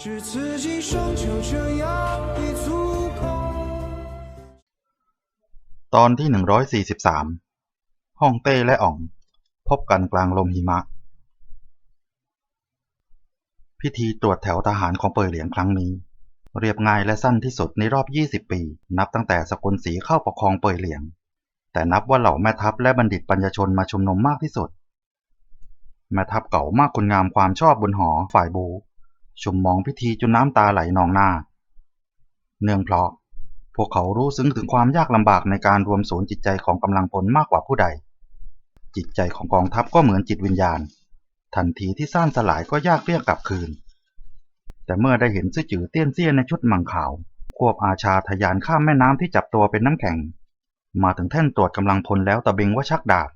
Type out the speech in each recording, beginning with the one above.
只刺激双就这样一足够。 ตอนที่ 143 ห้องเต้และอ่อง พบกันกลางลมหิมะ พิธีตรวจแถวทหารของเปยเหลียงครั้งนี้ เรียบง่ายและสั้นที่สุดในรอบ 20 ปี นับตั้งแต่สกุลศรีเข้าปกครองเปยเหลียง แต่นับว่าเหล่าแม่ทัพและบัณฑิตปัญญาชนมาชุมนุมมากที่สุด แม่ทัพเก่ามากคุณงามความชอบบนหอฝ่ายบู ชุมมองพิธีจนน้ำตาไหลนองหน้า เนื่องเพราะ พวกเขารู้ซึ้งถึงความยากลำบากในการรวมศูนย์จิตใจของกำลังพลมากกว่าผู้ใด จิตใจของกองทัพก็เหมือนจิตวิญญาณ ทันทีที่ซ่านสลายก็ยากเรียกกลับคืน แต่เมื่อได้เห็นซื่อจือเตี้ยนเซี่ยในชุดมังขาว ควบอาชาทะยานข้ามแม่น้ำที่จับตัวเป็นน้ำแข็ง มาถึงแท่นตรวจกำลังพลแล้วตะเบงว่าชักดาบ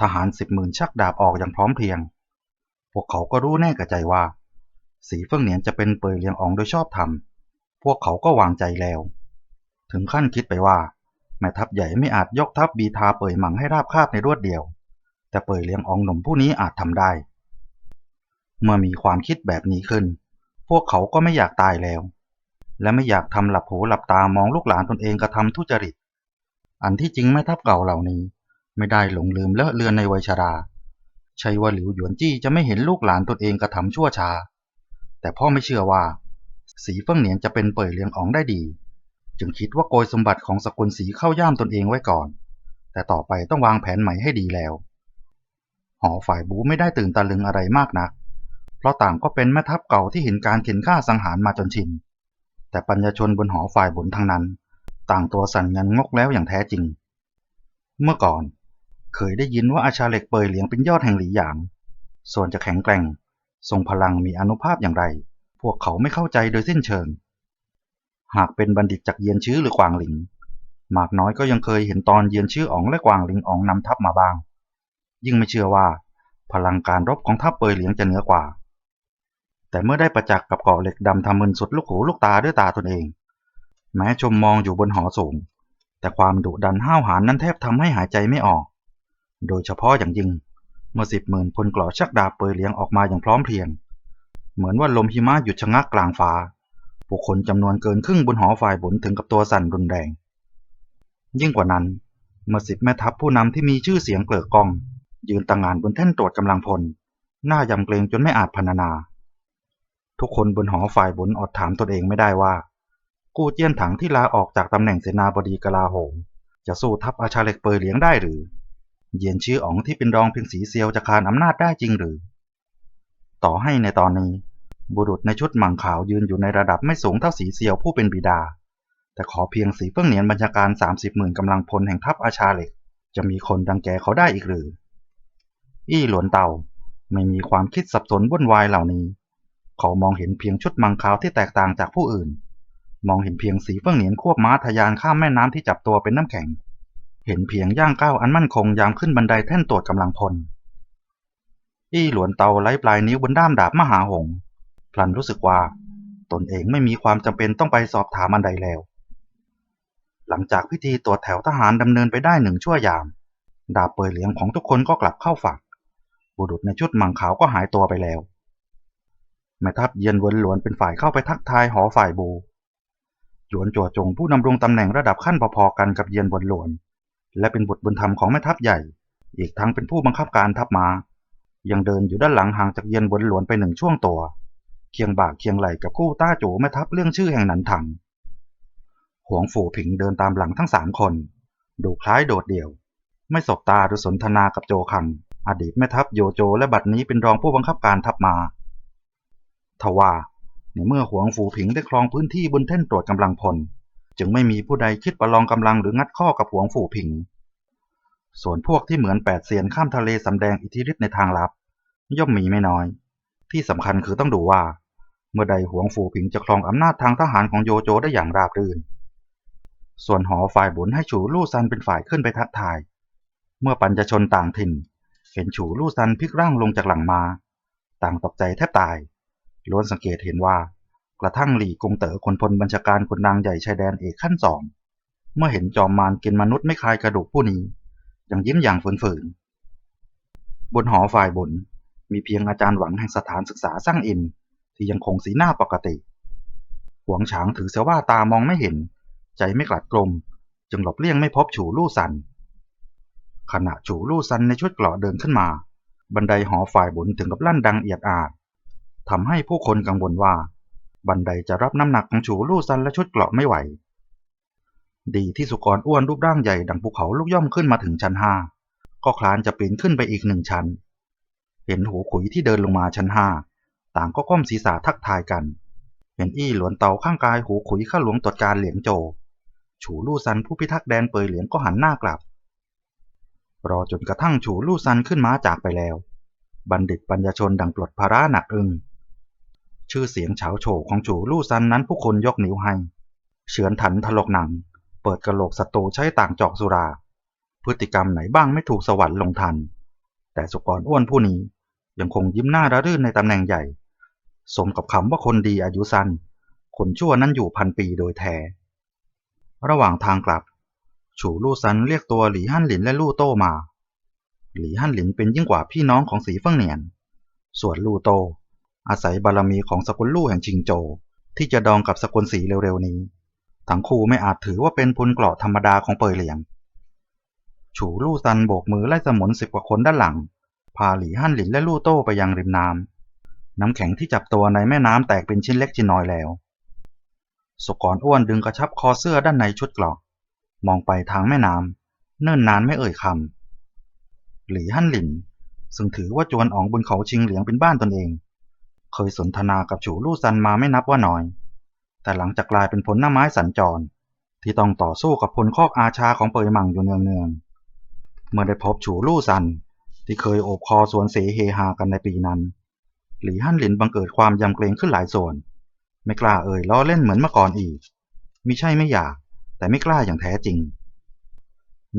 ทหารสิบหมื่นชักดาบออกอย่างพร้อมเพรียง พวกเขาก็รู้แน่กับใจว่า สีเฟิ่งเหนียนจะเป็นเปยเลียงอองโดยชอบธรรม พวกเขาก็วางใจแล้ว ถึงขั้นคิดไปว่า แม่ทัพใหญ่ไม่อาจยกทัพบีทาเปยหมังให้ราบคาบในรวดเดียว แต่เปยเลียงอองหนุ่มผู้นี้อาจทำได้ เมื่อมีความคิดแบบนี้ขึ้น พวกเขาก็ไม่อยากตายแล้ว และไม่อยากทำหลับหูหลับตามองลูกหลานตนเองกระทำทุจริต อันที่จริงแม่ทัพเก่าเหล่านี้ ไม่ได้หลงลืมเลอะเลือนในวัยชราใช่ว่าหลิวหยวนจี้จะไม่เห็นลูกหลานตนเองกระทำชั่วช้า แต่พ่อไม่เชื่อว่า สีเฟิ่งเหนียนจะเป็นเปยเลียงอองได้ดี จึงคิดว่าโกยสมบัติของสกุลสีเข้าย่ามตนเองไว้ก่อน แต่ต่อไปต้องวางแผนใหม่ให้ดีแล้ว หอฝ่ายบูไม่ได้ตื่นตะลึงอะไรมากนัก เพราะต่างก็เป็นแม่ทัพเก่าที่เห็นการเข็นฆ่าสังหารมาจนชิน แต่ปัญญาชนบนหอฝ่ายบนทั้งนั้น ต่างตัวสั่นงันงกแล้วอย่างแท้จริง เมื่อก่อน เคยได้ยินว่าอาชาเหล็กเปยเหลียงเป็นยอดแห่งหลีหยาง ส่วนจะแข็งแกร่ง ทรงพลังมีอนุภาพอย่างไร พวกเขาไม่เข้าใจโดยสิ้นเชิง หากเป็นบัณฑิตจากเยียนชื้อหรือกวางหลิง มากน้อยก็ยังเคยเห็นตอนเยียนชื่ออ๋องและกวางหลิงอ๋องนำทัพมาบ้าง ยิ่งไม่เชื่อว่า พลังการรบของทัพเปยเหลียงจะเหนือกว่า แต่เมื่อได้ประจักษ์กับเกาะเหล็กดำทำมึนสุดลูกหูลูกตาด้วยตาตนเอง แม้ชมมองอยู่บนหอสูง แต่ความดุดันห้าวหาญนั้นแทบทำให้หายใจไม่ออก โดยเฉพาะอย่างยิ่ง เมื่อสิบหมื่นพลกลอชักดาบเปยเหลียงออกมาอย่างพร้อมเพรียง เหมือนว่าลมหิมะหยุดชะงักกลางฟ้า ผู้คนจำนวนเกินครึ่งบนหอฝ่ายบนถึงกับตัวสั่นรุนแรง ยิ่งกว่านั้น เมื่อสิบแม่ทัพผู้นำที่มีชื่อเสียงเกลือกอง ยืนต่างงานบนแท่นตรวจกำลังพล หน้ายำเกรงจนไม่อาจพรรณนา ทุกคนบนหอฝ่ายบนอดถามตนเองไม่ได้ว่า กู้เจี้ยนถังที่ลาออกจากตำแหน่งเสนาบดีกลาโหมจะสู้ทัพอาชาเล็กเปยเหลียงได้หรือ เยียนชื่ออ๋องที่เป็นรองเพียงสีเซียวจะคานอำนาจได้จริงหรือ ต่อให้ในตอนนี้ บุรุษในชุดหมังขาวยืนอยู่ในระดับไม่สูงเท่าสีเซียวผู้เป็นบิดา แต่ขอเพียงสีเฟิ่องเหนียนบัญชาการ30หมื่นกำลังพลแห่งทัพอาชาเหล็ก จะมีคนดังแกเขาได้อีกหรือ อี้หลวนเตาไม่มีความคิดสับสนวุ่นวายเหล่านี้ เขามองเห็นเพียงชุดมังขาวที่แตกต่างจากผู้อื่น มองเห็นเพียงสีเฟิ่องเหนียนควบม้าทะยานข้ามแม่น้ำที่จับตัวเป็นน้ำแข็ง เห็นเพียงย่างก้าวอันมั่นคงยามขึ้นบันไดแท่นตรวจกำลังพล อี้หลวนเตาไล้ปลายนิ้วบนด้ามดาบมหาหงพลันรู้สึกว่า ตนเองไม่มีความจำเป็นต้องไปสอบถามอันใดแล้ว หลังจากพิธีตรวจแถวทหารดำเนินไปได้หนึ่งชั่วยาม ดาบเปยเหลียงของทุกคนก็กลับเข้าฝั่งบุรุษในชุดมังขาวก็หายตัวไปแล้วแม่ทัพเยียนเวินหลวนเป็นฝ่ายเข้าไปทักทายหอฝ่ายบูหยวนจั่วจงผู้ดำรงตำแหน่งระดับขั้นพอๆกันกับเยียนเวินหลวน และเป็นบุตรบุญธรรมของแม่ทัพใหญ่ อีกทั้งเป็นผู้บังคับการทัพมา้า ยังเดินอยู่ด้านหลังห่างจากเยียนเวินหลวนไปหนึ่งช่วงตัว เคียงบ่าเคียงไหลกับกู้ต้าจูแม่ทัพเรื่องชื่อแห่งหนันถัง หวงฝูผิงเดินตามหลังทั้งสามคน ดูคล้ายโดดเดี่ยว ไม่สบตาหรือสนทนากับโจคัง อดีตแม่ทัพโยโจและบัดนี้เป็นรองผู้บังคับการทัพมาทว่าในเมื่อหวงฝูผิงได้ครองพื้นที่บนแท่นตรวจกำลังพล จึงไม่มีผู้ใดคิดประลองกำลังหรืองัดข้อกับหวงฝูผิง ส่วนพวกที่เหมือนแปดเซียนข้ามทะเลสำแดงอิทธิฤทธิ์ในทางลับ ย่อมมีไม่น้อย ที่สำคัญคือต้องดูว่า เมื่อใดหวงฝูผิงจะครองอำนาจทางทหารของโยโจได้อย่างราบรื่น ส่วนหอฝ่ายบุญให้ฉูลู่ซันเป็นฝ่ายขึ้นไปทักทาย เมื่อปัญจชนต่างถิ่น เห็นฉูลู่ซันพลิกร่างลงจากหลังมา ต่างตกใจแทบตายล้วนสังเกตเห็นว่า กระทั่งหลี่กงเต๋อคนพลบัญชาการคนดังใหญ่ชายแดนเอกขั้นสอง เมื่อเห็นจอมมารกินมนุษย์ไม่คลายกระดูกผู้นี้ ยังยิ้มอย่างฝืนๆ บนหอฝ่ายบน มีเพียงอาจารย์หวังแห่งสถานศึกษาสร้างอิน ที่ยังคงสีหน้าปกติ หวงฉางถือเสียว่าตามองไม่เห็น ใจไม่กลัดกลม จึงหลบเลี่ยงไม่พบฉูลู่ซัน ขณะฉูลู่ซันในชุดเกราะเดินขึ้นมา บันไดหอฝ่ายบนถึงกับลั่นดังเอียดอาดทำให้ผู้คนกังวลว่า บันไดจะรับน้ำหนักของฉูลู่ซันและชุดเกราะไม่ไหว ดีที่สุกรอ้วนรูปร่างใหญ่ดังภูเขาลูกย่อมขึ้นมาถึงชั้นห้าก็คลานจะปีนขึ้นไปอีกหนึ่งชั้น เห็นหูขุยที่เดินลงมาชั้นห้าต่างก็ก้มศีรษะทักทายกัน เห็นอี้หลวนเตาข้างกายหูขุยข้าหลวงตรวจการเหลียงโจ ฉูลู่ซันผู้พิทักษ์แดนเปยเหลียงก็หันหน้ากลับ รอจนกระทั่งฉูลู่ซันขึ้นม้าจากไปแล้ว บัณฑิตปัญญชนดังปลดภาระหนักอึง ชื่อเสียงเฉาโฉของฉูลู่ซันนั้นผู้คนยกนิ้วให้ เฉือนถันถลกหนัง เปิดกระโหลกศัตรูใช้ต่างจอกสุรา พฤติกรรมไหนบ้างไม่ถูกสวรรค์ลงทัน แต่สุกรอ้วนผู้นี้ยังคงยิ้มหน้าระรื่นในตำแหน่งใหญ่ สมกับคำว่าคนดีอายุสั้น คนชั่วนั้นอยู่พันปีโดยแท้ ระหว่างทางกลับ ฉูลู่ซันเรียกตัวหลี่ฮั่นหลินและลู่โต้มา หลี่ฮั่นหลินเป็นยิ่งกว่าพี่น้องของสีเฟิงเหนียน ส่วนลู่โต อาศัยบารมีของสกุลลู่แห่งชิงโจ ที่จะดองกับสกุลสีเร็วๆนี้ ทั้งคู่ไม่อาจถือว่าเป็นพลเกราะธรรมดาของเปยเหลียง ฉูลู่ซันโบกมือไล่สมุนสิบกว่าคนด้านหลัง พาหลีฮั่นหลินและลู่โต้ไปยังริมน้ำ น้ำแข็งที่จับตัวในแม่น้ำแตกเป็นชิ้นเล็กชิ้นน้อยแล้วสุกรอ้วนดึงกระชับคอเสื้อด้านในชุดเกราะ มองไปทางแม่น้ำเนิ่นนานไม่เอ่ยคำหลีฮั่นหลินซึ่งถือว่าจวนอ๋องบนเขาชิงเหลียงเป็นบ้านตนเอง เคยสนทนากับฉูลู่ซันมาไม่นับว่าน้อย แต่หลังจากกลายเป็นผลหน้าไม้สัญจร ที่ต้องต่อสู้กับพลคอกอาชาของเปยหมังอยู่เนืองๆ เมื่อได้พบฉูลู่ซันที่เคยโอบคอสวนเสเฮฮากันในปีนั้น หลีฮั่นหลินบังเกิดความยำเกรงขึ้นหลายส่วน ไม่กล้าเอ่ยล้อเล่นเหมือนเมื่อก่อนอีกมิใช่ไม่อยาก แต่ไม่กล้าอย่างแท้จริง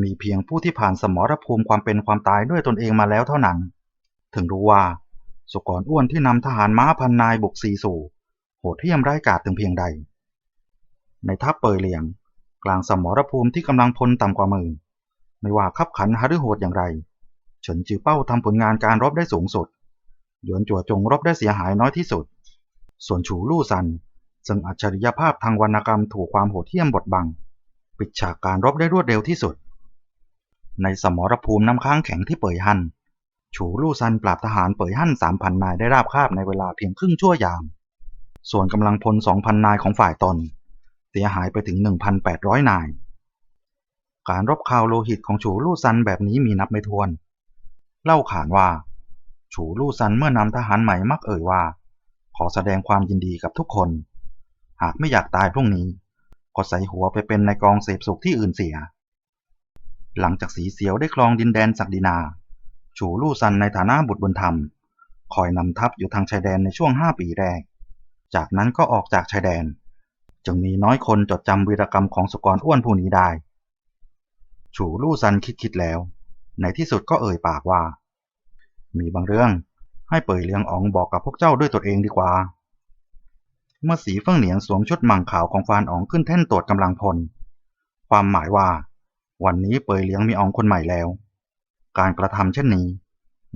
มีเพียงผู้ที่ผ่านสมรภูมิความเป็นความตายด้วยตนเองมาแล้วเท่านั้น ถึงรู้ว่า สุกรอ้วนที่นำทหารม้าพันนายบุกซีสู่โหดเหี้ยมไร้กาจถึงเพียงใด ในทัพเปยเหลียง กลางสมรภูมิที่กำลังพลต่ำกว่าหมื่นไม่ว่าขับขันหรือโหดอย่างไรเฉินจือเป้าทำผลงานการรบได้สูงสุดหยวนจั่วจงรบได้เสียหายน้อยที่สุด ส่วนฉูลู่ซัน ซึ่งอัจฉริยภาพทางวรรณกรรมถูกความโหดเหี้ยมบดบัง ปิดฉากการรบได้รวดเร็วที่สุด ในสมรภูมิน้ำค้างแข็งที่เปยฮั่น ฉูลู่ซันปราบทหารเป่ยฮั่นสามพันนายได้ราบคาบในเวลาเพียงครึ่งชั่วยาม ส่วนกำลังพลสองพันนายของฝ่ายตน เสียหายไปถึง 1,800 นาย การรบข่าวโลหิตของฉูลู่ซันแบบนี้มีนับไม่ถ้วน เล่าขานว่า ฉูลู่ซันเมื่อนำทหารใหม่มักเอ่ยว่า ขอแสดงความยินดีกับทุกคน หากไม่อยากตายพรุ่งนี้ ก็ใส่หัวไปเป็นในกองเสพสุขที่อื่นเสีย หลังจากสีเสียวได้ครองดินแดนศักดินา ฉูลู่ซันในฐานะบุตรบุญธรรม คอยนำทัพอยู่ทางชายแดนในช่วงห้าปีแรก จากนั้นก็ออกจากชายแดน จึงมีน้อยคนจดจำวีรกรรมของสุกรอ้วนผู้นี้ได้ ฉูลู่ซันคิดๆแล้ว ในที่สุดก็เอ่ยปากว่า มีบางเรื่องให้เป่ยเลียงอองบอกกับพวกเจ้าด้วยตนเองดีกว่า เมื่อสีเฟิ่งเหนียนสวมชุดมังขาวของฟานอองขึ้นแท่นตรวจกำลังพล ความหมายว่า วันนี้เป่ยเลียงมีอองคนใหม่แล้ว การกระทำเช่นนี้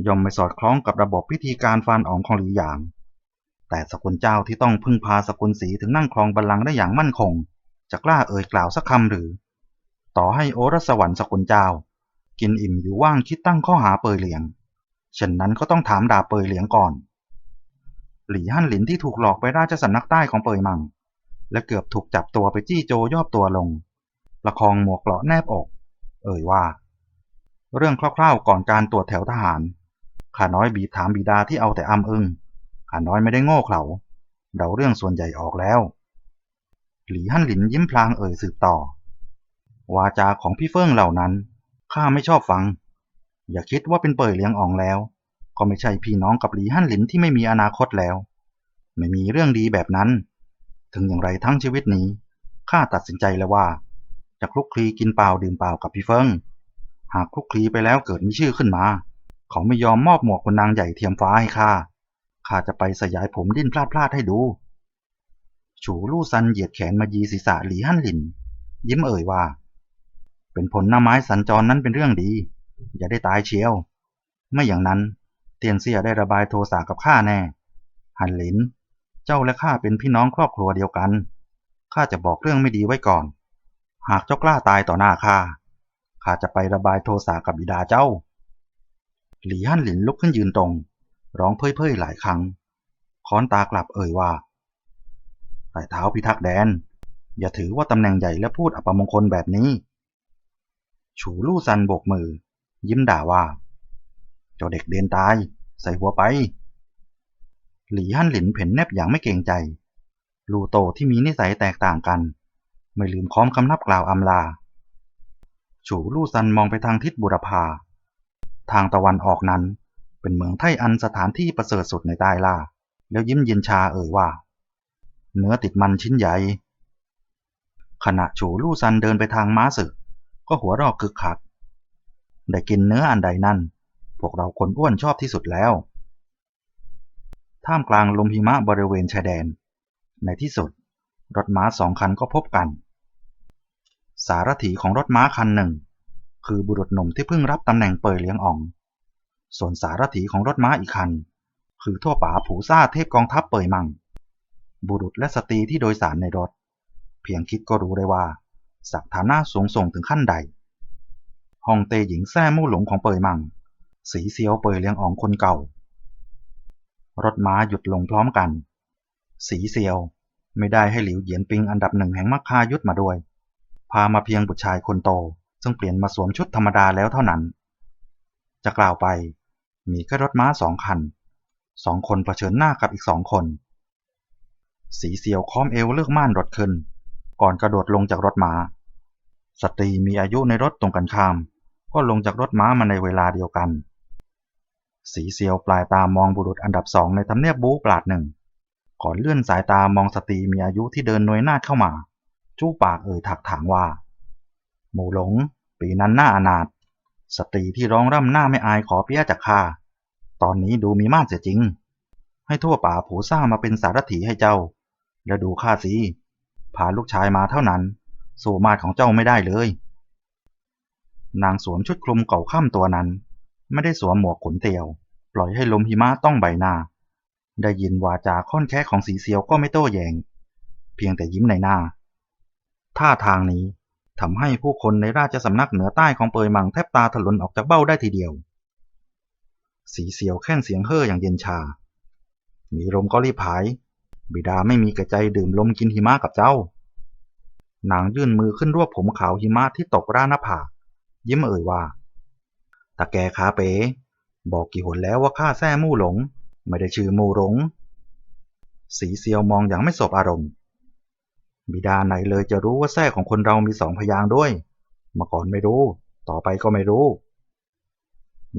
ย่อมไม่สอดคล้องกับระบบพิธีการฟานอ๋องของหลีหยาง แต่สกุลเจ้าที่ต้องพึ่งพาสกุลสีถึงนั่งครองบัลลังก์ได้อย่างมั่นคง จะกล้าเอ่ยกล่าวสักคำหรือ ต่อให้โอรสวรรค์สกุลเจ้า กินอิ่มอยู่ว่างคิดตั้งข้อหาเปยเหลียงเช่นนั้นก็ต้องถามดาเปยเหลียงก่อน หลี่ฮั่นหลินที่ถูกหลอกไปราชสำนักใต้ของเปยมัง และเกือบถูกจับตัวไปจี้โจยอบตัวลงประคองหมวกเกราะแนบอก เอ่ยว่า เรื่องคร่าวๆก่อนการตรวจแถวทหาร ข้าน้อยบีบถามบิดาที่เอาแต่อ้ำอึงข้าน้อยไม่ได้โง่เขลาเดาเรื่องส่วนใหญ่ออกแล้ว หลี่ฮั่นหลินยิ้มพลางเอ่ยสืบต่อ วาจาของพี่เฟิ่งเหล่านั้นข้าไม่ชอบฟัง อย่าคิดว่าเป็นเป่ยเลี้ยงอ่องแล้ว ก็ไม่ใช่พี่น้องกับหลีฮั่นหลินที่ไม่มีอนาคตแล้ว ไม่มีเรื่องดีแบบนั้น ถึงอย่างไรทั้งชีวิตนี้ข้าตัดสินใจแล้วว่าจะคลุกคลีกินเปล่าดื่มเปล่ากับพี่เฟิง หากคลุกคลีไปแล้วเกิดมีชื่อขึ้นมา เขาไม่ยอมมอบหมวกคนนางใหญ่เทียมฟ้าให้ข้าข้าจะไปสยายผมดิ้นพลาดพลาดให้ดู ฉูลู่ซันเหยียดแขนมายีศีรษะหลีฮั่นหลิน ยิ้มเอ่ยว่า เป็นผลหน้าไม้สัญจรนั้นเป็นเรื่องดี อย่าได้ตายเชียว ไม่อย่างนั้น เตียนเสียได้ระบายโทสะกับข้าแน่หันหลิน เจ้าและข้าเป็นพี่น้องครอบครัวเดียวกันข้าจะบอกเรื่องไม่ดีไว้ก่อน หากเจ้ากล้าตายต่อหน้าข้า ข้าจะไประบายโทสะกับบิดาเจ้า หลี่ฮั่นหลินลุกขึ้นยืนตรง ร้องเพ่ยๆหลายครั้ง ค้อนตากลับเอ่ยว่าไต่เท้าพิทักษ์แดน อย่าถือว่าตำแหน่งใหญ่และพูดอัปมงคลแบบนี้ ฉูลู่ซันโบกมือ ยิ้มด่าว่าเจ้าเด็กเดนตาย ใส่หัวไป หลี่ฮั่นหลินเพ่นแนบอย่างไม่เกรงใจ ลูโตที่มีนิสัยแตกต่างกัน ไม่ลืมค้อมคำนับกล่าวอำลา ฉูลู่ซันมองไปทางทิศบุรพา ทางตะวันออกนั้นเป็นเมืองไทอันสถานที่ประเสริฐสุดในใต้ล่า แล้วยิ้มเย็นชาเอ่ยว่า เนื้อติดมันชิ้นใหญ่ ขณะฉูลู่ซันเดินไปทางม้าศึก ก็หัวเรอกคึกคัก ได้กินเนื้ออันใดนั่น พวกเราคนอ้วนชอบที่สุดแล้ว ท่ามกลางลมหิมะบริเวณชายแดน ในที่สุด รถม้าสองคันก็พบกัน สารถีของรถม้าคันหนึ่ง คือบุรุษหนุ่มที่เพิ่งรับตำแหน่งเปยเลี้ยงอ่อง ส่วนสารถีของรถม้าอีกคัน คือทั่วป่าผูซ่าเทพกองทัพเปยมัง บุรุษและสตรีที่โดยสารในรถ เพียงคิดก็รู้ได้ว่าศักฐานะสูงส่งถึงขั้นใดฮองเตหญิงแซ่มู่หลงของเปยมัง สีเซียวเปยเลี้ยงอ่องคนเก่า รถม้าหยุดลงพร้อมกัน สีเซียวไม่ได้ให้หลิวเหยียนปิงอันดับหนึ่งแห่งมัคคายุทธมาด้วย พามาเพียงบุตรชายคนโต ซึ่งเปลี่ยนมาสวมชุดธรรมดาแล้วเท่านั้น จะกล่าวไป มีแค่รถม้าสองคันสองคนเผชิญหน้ากับอีกสองคน สีเซียวค้อมเอวเลือกม่านรถขึ้น ก่อนกระโดดลงจากรถม้า สตรีมีอายุในรถตรงกันข้าม ก็ลงจากรถม้ามาในเวลาเดียวกัน สีเซียวปลายตามองบุรุษอันดับสองในทำเนียบบู๊ปราดหนึ่งก่อนเลื่อนสายตามองสตรีมีอายุที่เดินหน่วยหน้าเข้ามา จู้ปากเอ่ยถักถางว่า หมูหลง ปีนั้นหน้าอนาถสตรีที่ร้องร่ำหน้าไม่อายขอเปี้ยจากข้าตอนนี้ดูมีมากเสียจริง ให้ทั่วป่าผูซ่ามาเป็นสารถีให้เจ้า แล้วดูข้าสิพาลูกชายมาเท่านั้น สู่มาดของเจ้าไม่ได้เลย นางสวมชุดคลุมเก่าข้ามตัวนั้น ไม่ได้สวมหมวกขนเตียว ปล่อยให้ลมหิมะต้องใบหน้า ได้ยินวาจาค่อนแค่ของสีเซียวก็ไม่โต้แยง เพียงแต่ยิ้มในหน้า ท่าทางนี้ทำให้ผู้คนในราชสำนักเหนือใต้ของเปยมังแทบตาถลนออกจากเบ้าได้ทีเดียว สีเซียวแค่นเสียงเฮ่ออย่างเย็นชา มีลมก็รีบหาย บิดาไม่มีกระใจดื่มลมกินหิมะกับเจ้านางยื่นมือขึ้นรวบผมขาวหิมะที่ตกร่าหน้าผากยิ้มเอ่ยว่าตาแกขาเป๋ บอกกี่หนแล้วว่าข้าแท้มู่หลง ไม่ได้ชื่อมู่หลง สีเซียวมองอย่างไม่สบอารมณ์ บิดาไหนเลยจะรู้ว่าแท้ของคนเรามีสองพยางด้วยเมื่อก่อนไม่รู้ ต่อไปก็ไม่รู้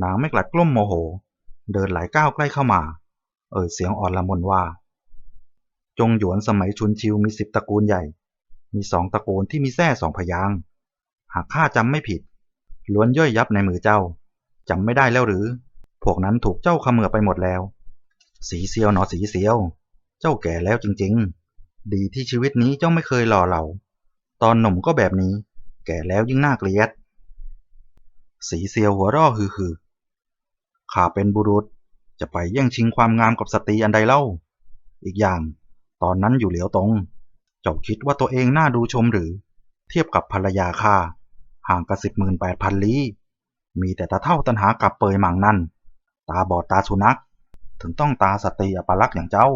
นางไม่กลัดกลุ้มโมโห เดินหลายก้าวใกล้เข้ามา เอ่ยเสียงอ่อนละมนว่า จงหยวนสมัยชุนชิวมีสิบตระกูลใหญ่ มีสองตระกูลที่มีแท้สองพยาง หากข้าจำไม่ผิด ล้วนย่อยยับในมือเจ้าจำไม่ได้แล้วหรือ พวกนั้นถูกเจ้าขมือไปหมดแล้ว สีเซียวหนอสีเซียว เจ้าแก่แล้วจริง ๆ ดีที่ชีวิตนี้เจ้าไม่เคยหล่อเหลา ตอนหนุ่มก็แบบนี้ แก่แล้วยิ่งน่าเกลียด สีเซียวหัวร่อฮือฮือข้าเป็นบุรุษจะไปแย่งชิงความงามกับสตรีอันใดเล่า อีกอย่าง ตอนนั้นอยู่เหลียวตรง เจ้าคิดว่าตัวเองน่าดูชมหรือ เทียบกับภรรยาข้าห่างกันสิบหมื่นแปดพันลี้มีแต่ตาเท่าตันหากับเปยหมังนั่น ตาบอดตาสุนัข ถึงต้องตาสตรีอัปลักษณ์อย่างเจ้า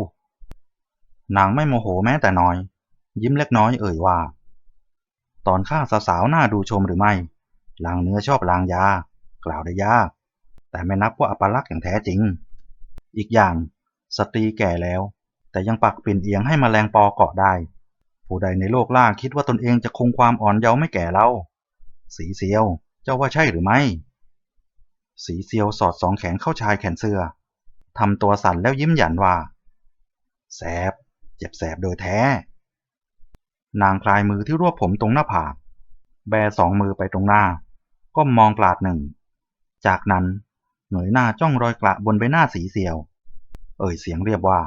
นางไม่โมโหแม้แต่น้อย ยิ้มเล็กน้อยเอ่ยว่า ตอนข้าสาวๆน่าดูชมหรือไม่ ลางเนื้อชอบลางยา กล่าวได้ยาก แต่ไม่นับว่าอัปลักษณ์อย่างแท้จริง อีกอย่างสตรีแก่แล้ว แต่ยังปักปิ่นเอียงให้มแมลงปอเกาะได้ ผู้ใดในโลกล่าคิดว่าตนเองจะคงความอ่อนเยาว์ไม่แก่เล่าสีเซียว เจ้าว่าใช่หรือไม่ สีเซียวสอดสองแขนเข้าชายแขนเสื้อทำตัวสั่นแล้วยิ้มหยันว่า แสบ เจ็บแสบโดยแท้ นางคลายมือที่รวบผมตรงหน้าผาก แบสองมือไปตรงหน้า ก้มมองปลาดหนึ่ง จากนั้นเหงยหน้าจ้องรอยกระบนใบหน้าสีเซียว เอ่ยเสียงเรียบว่า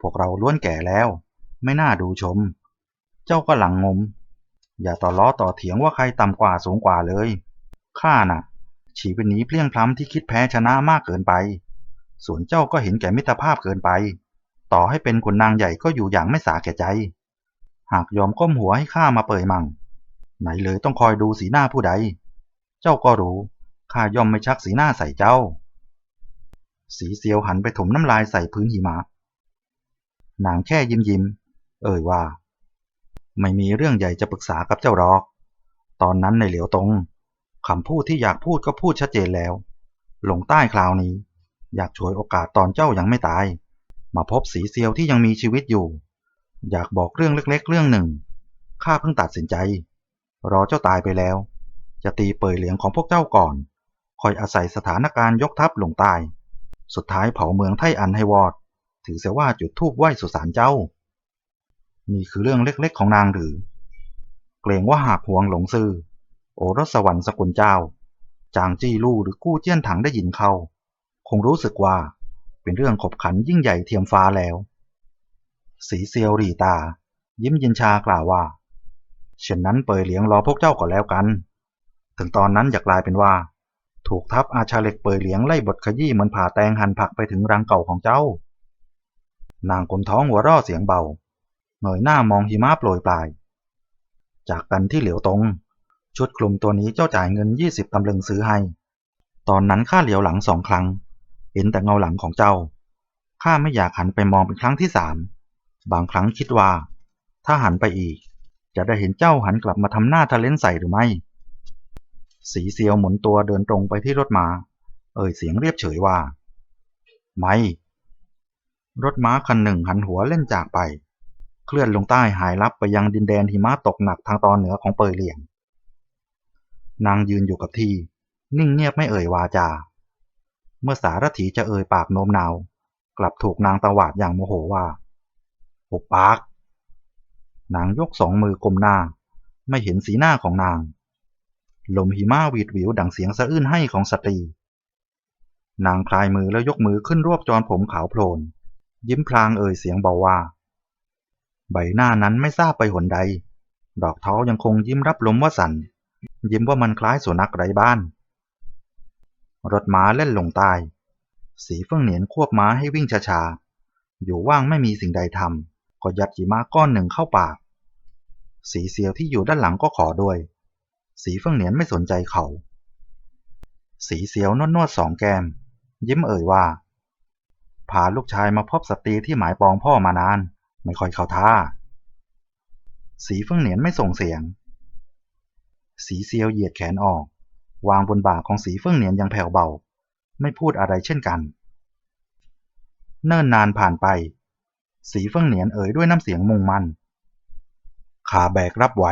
พวกเราล้วนแก่แล้ว ไม่น่าดูชม เจ้าก็หลังงม อย่าต่อล้อต่อเถียงว่าใครต่ำกว่าสูงกว่าเลย ข้าน่ะชีวิตนี้เพลียงพล้ำที่คิดแพ้ชนะมากเกินไป ส่วนเจ้าก็เห็นแก่มิตรภาพเกินไป ต่อให้เป็นขุนนางใหญ่ก็อยู่อย่างไม่สาแก่ใจ หากยอมก้มหัวให้ข้ามาเปิดมัง ไหนเลยต้องคอยดูสีหน้าผู้ใด เจ้าก็รู้ข้ายอมไม่ชักสีหน้าใส่เจ้า สีเซียวหันไปถมน้ำลายใส่พื้นหิมะ นางแค่ยิ้มยิ้ม เอ่ยว่า ไม่มีเรื่องใหญ่จะปรึกษากับเจ้าหรอก ตอนนั้นในเหลียวตงคำพูดที่อยากพูดก็พูดชัดเจนแล้วลงใต้คราวนี้ อยากฉวยโอกาสตอนเจ้ายังไม่ตาย มาพบสีเซียวที่ยังมีชีวิตอยู่ อยากบอกเรื่องเล็ก ๆ เรื่องหนึ่ง ข้าเพิ่งตัดสินใจ รอเจ้าตายไปแล้ว จะตีเปยเหลียงของพวกเจ้าก่อน คอยอาศัยสถานการณ์ยกทัพลงใต้ สุดท้ายเผาเมืองไทอันให้วอด ถือเสียว่าจุดทูบไหว้สุสานเจ้า นี่คือเรื่องเล็ก ๆ ของนางหรือ เกรงว่าหากหวงหลงซื่อ โอรสสวรรค์สกุลเจ้า จางจี้ลู่หรือกู้เจี้ยนถังได้ยินเขาคงรู้สึกว่า เป็นเรื่องขบขันยิ่งใหญ่เทียมฟ้าแล้ว สีเซียวหรีตา ยิ้มย็นชากล่าวว่า เช่นนั้นเปยเหลียงรอพวกเจ้าก่อนแล้วกัน ถึงตอนนั้นจะกลายเป็นว่า ถูกทัพอาชาเล็กเปยเหลียงไล่บทขยี้เหมือนผ่าแตงหั่นผักไปถึงรังเก่าของเจ้า นางกลมท้องหัวร่อเสียงเบาเงยหน้ามองหิมะโปรยปลาย จากกันที่เหลียวตรง ชุดคลุมตัวนี้เจ้าจ่ายเงินยี่สิบตำลึงซื้อให้ ตอนนั้นข้าเหลียวหลังสองครั้ง เห็นแต่เงาหลังของเจ้า ข้าไม่อยากหันไปมองเป็นครั้งที่สาม บางครั้งคิดว่า ถ้าหันไปอีก จะได้เห็นเจ้าหันกลับมาทำหน้าทะเลนใส่หรือไม่ สีเซียวหมุนตัวเดินตรงไปที่รถมา้า เอ่ยเสียงเรียบเฉยว่า ไม่ รถม้าคันหนึ่งหันหัวเล่นจากไป เคลื่อนลงใต้หายลับไปยังดินแดนหิมะตกหนักทางตอนเหนือของเปยเหลียง นางยืนอยู่กับที่ นิ่งเงียบไม่เอ่ยวาจา เมื่อสารถีจะเอ่ยปากโน้มน้าว กลับถูกนางตวาดอย่างโมโหว่าหุบปาก นางยกสองมือกลมหน้า ไม่เห็นสีหน้าของนาง ลมหิมะหวีดหวิวดังเสียงสะอื้นให้ของสตรี นางคลายมือแล้วยกมือขึ้นรวบจรผมขาวโพลน ยิ้มพลางเอ่ยเสียงเบาว่า ใบหน้านั้นไม่ทราบไปหนใด ดอกเท้ายังคงยิ้มรับลมว่าสัน ยิ้มว่ามันคล้ายสุนัขไร้บ้าน รถม้าเล่นลงใต้ สีเฟื่องเหนียนควบม้าให้วิ่งช้าๆ อยู่ว่างไม่มีสิ่งใดทำก็ยัดหิมะก้อนหนึ่งเข้าปาก สีเซียวที่อยู่ด้านหลังก็ขอด้วย สีเฟื่องเหนียนไม่สนใจเขา สีเซียวนวดนวดสองแก้มยิ้มเอ่ยว่า พาลูกชายมาพบสตรีที่หมายปองพ่อมานาน ไม่ค่อยเข้าท่า สีเฟื่องเหนียนไม่ส่งเสียง สีเซียวเหยียดแขนออก วางบนบ่าของสีเฟื่องเหนียนอย่างแผ่วเบา ไม่พูดอะไรเช่นกัน เนิ่นนานผ่านไป สีเฟื่องเหนียนเอ่ยด้วยน้ำเสียงมุ่งมั่นข้าแบกรับไหว